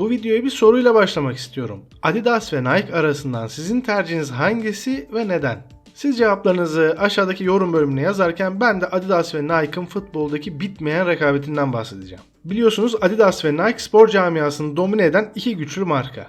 Bu videoya bir soruyla başlamak istiyorum. Adidas ve Nike arasından sizin tercihiniz hangisi ve neden? Siz cevaplarınızı aşağıdaki yorum bölümüne yazarken ben de Adidas ve Nike'ın futboldaki bitmeyen rekabetinden bahsedeceğim. Biliyorsunuz Adidas ve Nike spor camiasını domine eden iki güçlü marka.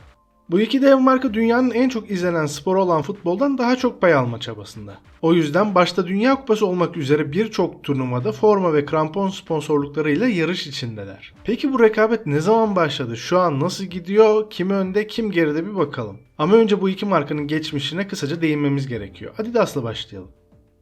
Bu iki dev marka dünyanın en çok izlenen sporu olan futboldan daha çok pay alma çabasında. O yüzden başta Dünya Kupası olmak üzere birçok turnuvada forma ve krampon sponsorluklarıyla yarış içindeler. Peki bu rekabet ne zaman başladı? Şu an nasıl gidiyor? Kim önde, kim geride bir bakalım. Ama önce bu iki markanın geçmişine kısaca değinmemiz gerekiyor. Adidas'la başlayalım.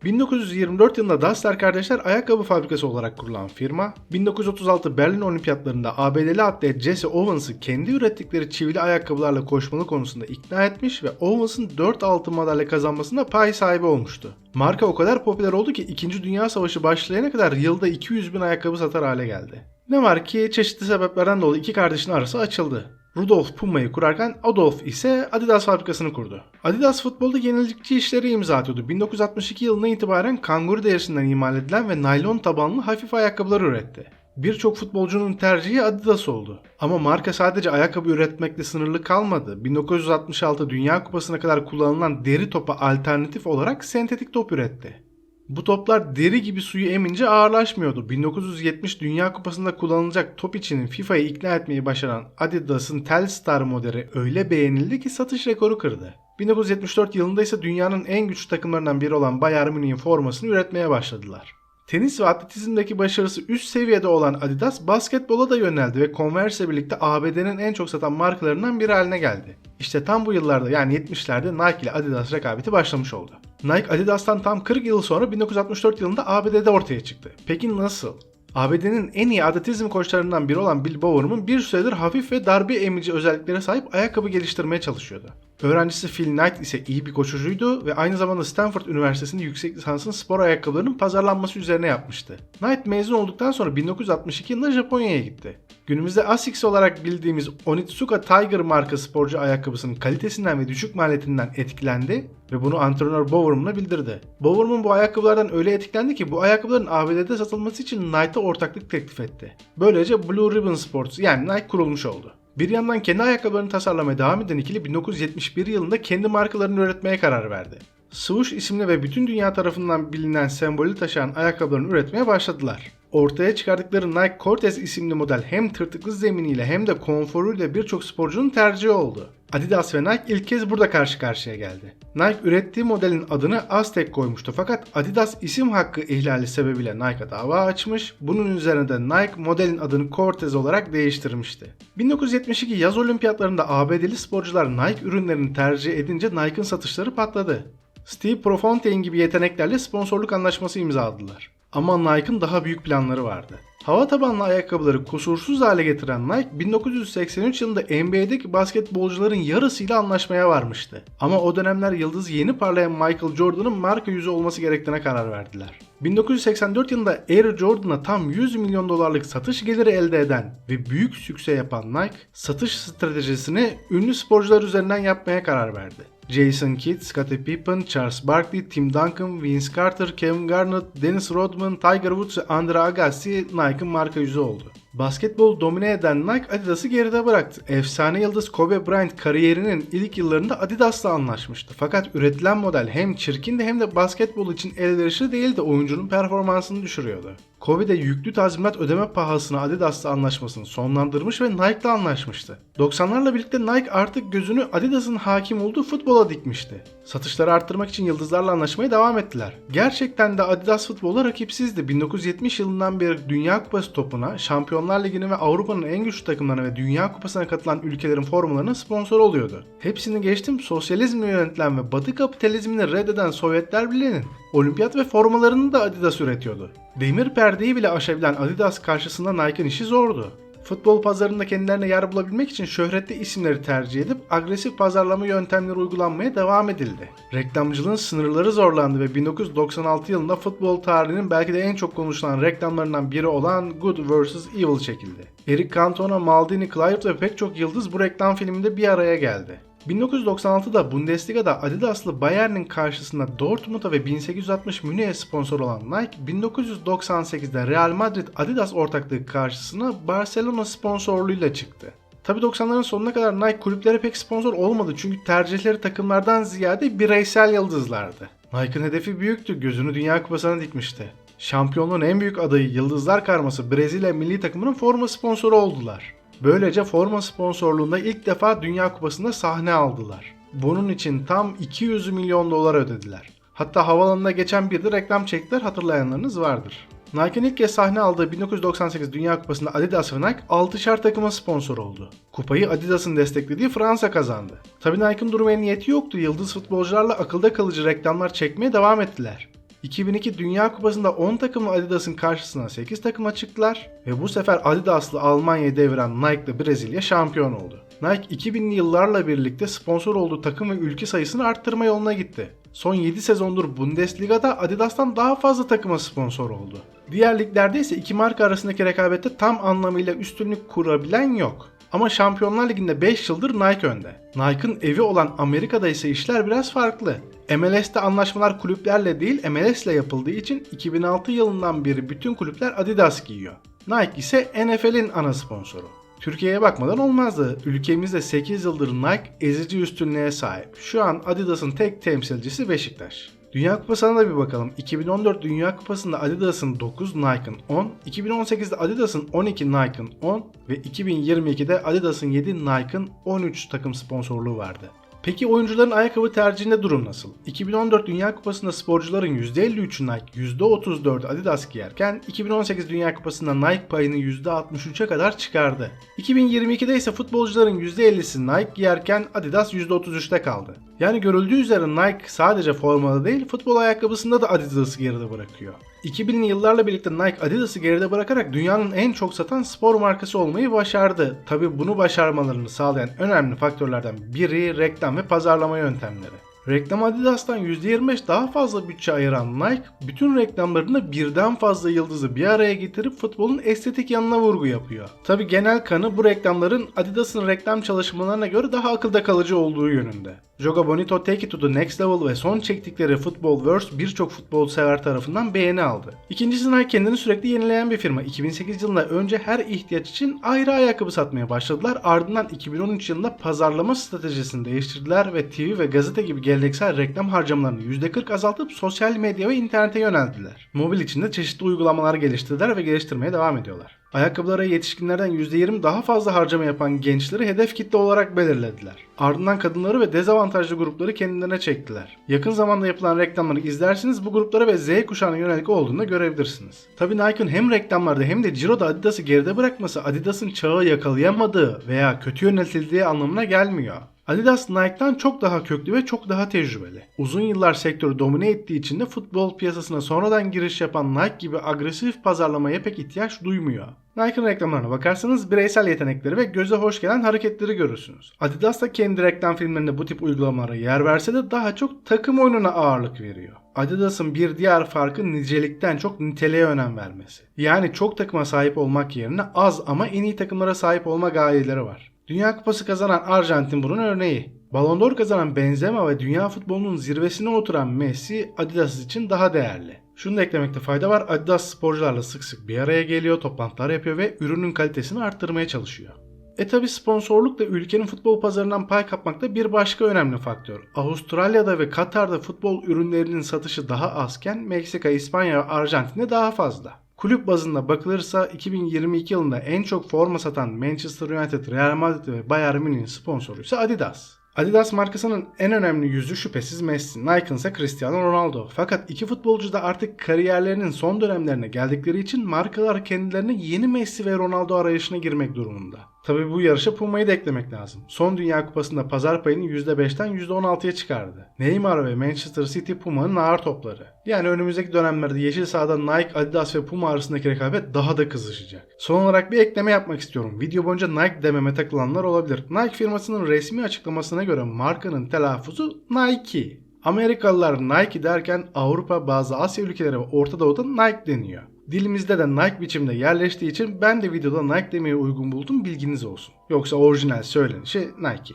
1924 yılında Dassler kardeşler ayakkabı fabrikası olarak kurulan firma, 1936 Berlin Olimpiyatlarında ABD'li atlet Jesse Owens'ı kendi ürettikleri çivili ayakkabılarla koşmalı konusunda ikna etmiş ve Owens'ın 4 altın madalya kazanmasında pay sahibi olmuştu. Marka o kadar popüler oldu ki 2. Dünya Savaşı başlayana kadar yılda 200 bin ayakkabı satar hale geldi. Ne var ki çeşitli sebeplerden dolayı iki kardeşin arası açıldı. Rudolf Puma'yı kurarken Adolf ise Adidas fabrikasını kurdu. Adidas futbolda yenilikçi işleri imza atıyordu. 1962 yılına itibaren kanguru derisinden imal edilen ve naylon tabanlı hafif ayakkabılar üretti. Birçok futbolcunun tercihi Adidas oldu. Ama marka sadece ayakkabı üretmekle sınırlı kalmadı. 1966 Dünya Kupası'na kadar kullanılan deri topa alternatif olarak sentetik top üretti. Bu toplar deri gibi suyu emince ağırlaşmıyordu. 1970 Dünya Kupası'nda kullanılacak top için FIFA'yı ikna etmeyi başaran Adidas'ın Telstar modeli öyle beğenildi ki satış rekoru kırdı. 1974 yılında ise dünyanın en güçlü takımlarından biri olan Bayern Münih'in formasını üretmeye başladılar. Tenis ve atletizmdeki başarısı üst seviyede olan Adidas basketbola da yöneldi ve Converse birlikte ABD'nin en çok satan markalarından biri haline geldi. İşte tam bu yıllarda yani 70'lerde Nike ile Adidas rekabeti başlamış oldu. Nike Adidas'tan tam 40 yıl sonra 1964 yılında ABD'de ortaya çıktı. Peki nasıl? ABD'nin en iyi atletizm koçlarından biri olan Bill Bowerman bir süredir hafif ve darbe emici özelliklere sahip ayakkabı geliştirmeye çalışıyordu. Öğrencisi Phil Knight ise iyi bir koşucuydu ve aynı zamanda Stanford Üniversitesi'nde yüksek lisansın spor ayakkabılarının pazarlanması üzerine yapmıştı. Knight mezun olduktan sonra 1962 yılında Japonya'ya gitti. Günümüzde Asics olarak bildiğimiz Onitsuka Tiger marka sporcu ayakkabısının kalitesinden ve düşük maliyetinden etkilendi ve bunu antrenör Bowerman'a bildirdi. Bowerman bu ayakkabılardan öyle etkilendi ki bu ayakkabıların ABD'de satılması için Nike'a ortaklık teklif etti. Böylece Blue Ribbon Sports yani Nike kurulmuş oldu. Bir yandan kendi ayakkabılarını tasarlamaya devam eden ikili 1971 yılında kendi markalarını üretmeye karar verdi. Swoosh isimli ve bütün dünya tarafından bilinen sembolü taşıyan ayakkabılarını üretmeye başladılar. Ortaya çıkardıkları Nike Cortez isimli model hem tırtıklı zeminiyle hem de konforuyla birçok sporcunun tercihi oldu. Adidas ve Nike ilk kez burada karşı karşıya geldi. Nike ürettiği modelin adını Aztek koymuştu fakat Adidas isim hakkı ihlali sebebiyle Nike'a dava açmış. Bunun üzerine de Nike modelin adını Cortez olarak değiştirmişti. 1972 yaz olimpiyatlarında ABD'li sporcular Nike ürünlerini tercih edince Nike'ın satışları patladı. Steve Prefontaine gibi yeteneklerle sponsorluk anlaşması imzaladılar. Ama Nike'ın daha büyük planları vardı. Hava tabanlı ayakkabıları kusursuz hale getiren Nike 1983 yılında NBA'deki basketbolcuların yarısıyla anlaşmaya varmıştı. Ama o dönemler yıldız yeni parlayan Michael Jordan'ın marka yüzü olması gerektiğine karar verdiler. 1984 yılında Air Jordan'a tam 100 milyon dolarlık satış geliri elde eden ve büyük sükse yapan Nike, satış stratejisini ünlü sporcular üzerinden yapmaya karar verdi. Jason Kidd, Scottie Pippen, Charles Barkley, Tim Duncan, Vince Carter, Kevin Garnett, Dennis Rodman, Tiger Woods ve Andre Agassi Nike'ın marka yüzü oldu. Basketbol domine eden Nike Adidas'ı geride bıraktı. Efsane yıldız Kobe Bryant kariyerinin ilk yıllarında Adidas'la anlaşmıştı. Fakat üretilen model hem çirkindi hem de basketbol için elverişli değildi oyuncunun performansını düşürüyordu. Kobe de yüklü tazminat ödeme pahasına Adidas'la anlaşmasını sonlandırmış ve Nike'la anlaşmıştı. 90'larla birlikte Nike artık gözünü Adidas'ın hakim olduğu futbola dikmişti. Satışları arttırmak için yıldızlarla anlaşmaya devam ettiler. Gerçekten de Adidas futbola rakipsizdi. 1970 yılından beri Dünya Kupası topuna, Şampiyonlar Ligi'ne ve Avrupa'nın en güçlü takımlarına ve Dünya Kupası'na katılan ülkelerin formalarına sponsor oluyordu. Hepsini geçtim sosyalizmle yönetilen ve batı kapitalizmini reddeden Sovyetler Birliği'nin olimpiyat ve formalarını da Adidas üretiyordu. Demir perdeyi bile aşabilen Adidas karşısında Nike'ın işi zordu. Futbol pazarında kendilerine yer bulabilmek için şöhretli isimleri tercih edip agresif pazarlama yöntemleri uygulanmaya devam edildi. Reklamcılığın sınırları zorlandı ve 1996 yılında futbol tarihinin belki de en çok konuşulan reklamlarından biri olan Good vs. Evil çekildi. Eric Cantona, Maldini, Clive ve pek çok yıldız bu reklam filminde bir araya geldi. 1996'da Bundesliga'da Adidas'lı Bayern'in karşısında Dortmund'a ve 1860 Münih'e sponsor olan Nike, 1998'de Real Madrid Adidas ortaklığı karşısına Barcelona sponsorluğuyla çıktı. Tabi 90'ların sonuna kadar Nike kulüplere pek sponsor olmadı çünkü tercihleri takımlardan ziyade bireysel yıldızlardı. Nike'ın hedefi büyüktü, gözünü Dünya Kupası'na dikmişti. Şampiyonluğun en büyük adayı Yıldızlar Karması Brezilya milli takımının forma sponsoru oldular. Böylece forma sponsorluğunda ilk defa Dünya Kupası'nda sahne aldılar. Bunun için tam 200 milyon dolar ödediler. Hatta havalanına geçen bir de reklam çektiler hatırlayanlarınız vardır. Nike'ın ilk kez sahne aldığı 1998 Dünya Kupası'nda Adidas ve Nike 6'şar takıma sponsor oldu. Kupayı Adidas'ın desteklediği Fransa kazandı. Tabi Nike'ın durumu niyeti yoktu. Yıldız futbolcularla akılda kalıcı reklamlar çekmeye devam ettiler. 2002 Dünya Kupası'nda 10 takımlı Adidas'ın karşısına 8 takıma çıktılar ve bu sefer Adidas'lı Almanya'yı deviren Nike'lı Brezilya şampiyon oldu. Nike 2000'li yıllarla birlikte sponsor olduğu takım ve ülke sayısını arttırma yoluna gitti. Son 7 sezondur Bundesliga'da Adidas'tan daha fazla takıma sponsor oldu. Diğer liglerde ise iki marka arasındaki rekabette tam anlamıyla üstünlük kurabilen yok. Ama Şampiyonlar Ligi'nde 5 yıldır Nike önde. Nike'ın evi olan Amerika'da ise işler biraz farklı. MLS'te anlaşmalar kulüplerle değil MLS ile yapıldığı için 2006 yılından beri bütün kulüpler Adidas giyiyor. Nike ise NFL'in ana sponsoru. Türkiye'ye bakmadan olmazdı. Ülkemizde 8 yıldır Nike ezici üstünlüğe sahip. Şu an Adidas'ın tek temsilcisi Beşiktaş. Dünya Kupası'na da bir bakalım. 2014 Dünya Kupası'nda Adidas'ın 9, Nike'ın 10, 2018'de Adidas'ın 12, Nike'ın 10 ve 2022'de Adidas'ın 7, Nike'ın 13 takım sponsorluğu vardı. Peki oyuncuların ayakkabı tercihinde durum nasıl? 2014 Dünya Kupası'nda sporcuların %53'ü Nike, %34 Adidas giyerken 2018 Dünya Kupası'nda Nike payını %63'e kadar çıkardı. 2022'de ise futbolcuların %50'si Nike giyerken Adidas %33'te kaldı. Yani görüldüğü üzere Nike sadece formada değil futbol ayakkabısında da Adidas'ı geride bırakıyor. 2000'li yıllarla birlikte Nike Adidas'ı geride bırakarak dünyanın en çok satan spor markası olmayı başardı. Tabi bunu başarmalarını sağlayan önemli faktörlerden biri reklam ve pazarlama yöntemleri. Reklam Adidas'tan %25 daha fazla bütçe ayıran Nike, bütün reklamlarında birden fazla yıldızı bir araya getirip futbolun estetik yanına vurgu yapıyor. Tabi genel kanı bu reklamların Adidas'ın reklam çalışmalarına göre daha akılda kalıcı olduğu yönünde. Joga Bonito Take It to the Next Level ve son çektikleri Football Verse birçok futbol sever tarafından beğeni aldı. İkincisi Nike kendini sürekli yenileyen bir firma. 2008 yılında önce her ihtiyaç için ayrı ayakkabı satmaya başladılar. Ardından 2013 yılında pazarlama stratejisini değiştirdiler ve TV ve gazete gibi geleneksel reklam harcamalarını %40 azaltıp sosyal medya ve internete yöneldiler. Mobil içinde çeşitli uygulamalar geliştirdiler ve geliştirmeye devam ediyorlar. Ayakkabılara yetişkinlerden %20 daha fazla harcama yapan gençleri hedef kitle olarak belirlediler. Ardından kadınları ve dezavantajlı grupları kendilerine çektiler. Yakın zamanda yapılan reklamları izlersiniz bu gruplara ve Z kuşağına yönelik olduğunu da görebilirsiniz. Tabi Nike'ın hem reklamlarda hem de Ciro'da Adidas'ı geride bırakması Adidas'ın çağı yakalayamadığı veya kötü yönetildiği anlamına gelmiyor. Adidas Nike'dan çok daha köklü ve çok daha tecrübeli. Uzun yıllar sektörü domine ettiği için de futbol piyasasına sonradan giriş yapan Nike gibi agresif pazarlamaya pek ihtiyaç duymuyor. Nike'ın reklamlarına bakarsanız bireysel yetenekleri ve göze hoş gelen hareketleri görürsünüz. Adidas da kendi reklam filmlerinde bu tip uygulamalara yer verse de daha çok takım oyununa ağırlık veriyor. Adidas'ın bir diğer farkı nicelikten çok niteliğe önem vermesi. Yani çok takıma sahip olmak yerine az ama en iyi takımlara sahip olma gayeleri var. Dünya Kupası kazanan Arjantin bunun örneği. Ballon d'Or kazanan Benzema ve dünya futbolunun zirvesine oturan Messi Adidas için daha değerli. Şunu da eklemekte fayda var. Adidas sporcularla sık sık bir araya geliyor, toplantılar yapıyor ve ürünün kalitesini arttırmaya çalışıyor. E tabi sponsorluk da ülkenin futbol pazarından pay kapmak da bir başka önemli faktör. Avustralya'da ve Katar'da futbol ürünlerinin satışı daha azken Meksika, İspanya ve Arjantin'de daha fazla. Kulüp bazında bakılırsa 2022 yılında en çok forma satan Manchester United, Real Madrid ve Bayern Münih'in sponsoru ise Adidas. Adidas markasının en önemli yüzü şüphesiz Messi, Nike'ın ise Cristiano Ronaldo. Fakat iki futbolcu da artık kariyerlerinin son dönemlerine geldikleri için markalar kendilerine yeni Messi ve Ronaldo arayışına girmek durumunda. Tabi bu yarışa Puma'yı da eklemek lazım. Son Dünya Kupası'nda pazar payını %5'ten %16'ya çıkardı. Neymar ve Manchester City Puma'nın ağır topları. Yani önümüzdeki dönemlerde yeşil sahada Nike, Adidas ve Puma arasındaki rekabet daha da kızışacak. Son olarak bir ekleme yapmak istiyorum. Video boyunca Nike dememe takılanlar olabilir. Nike firmasının resmi açıklamasına göre markanın telaffuzu Nike. Amerikalılar Nike derken Avrupa, bazı Asya ülkeleri ve Orta Doğu'da Nike deniyor. Dilimizde de Nike biçimde yerleştiği için ben de videoda Nike demeyi uygun buldum bilginiz olsun. Yoksa orijinal söylenişi Nike.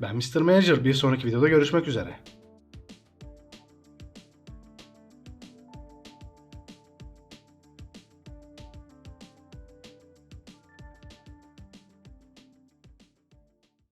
Ben Mr. Manager bir sonraki videoda görüşmek üzere.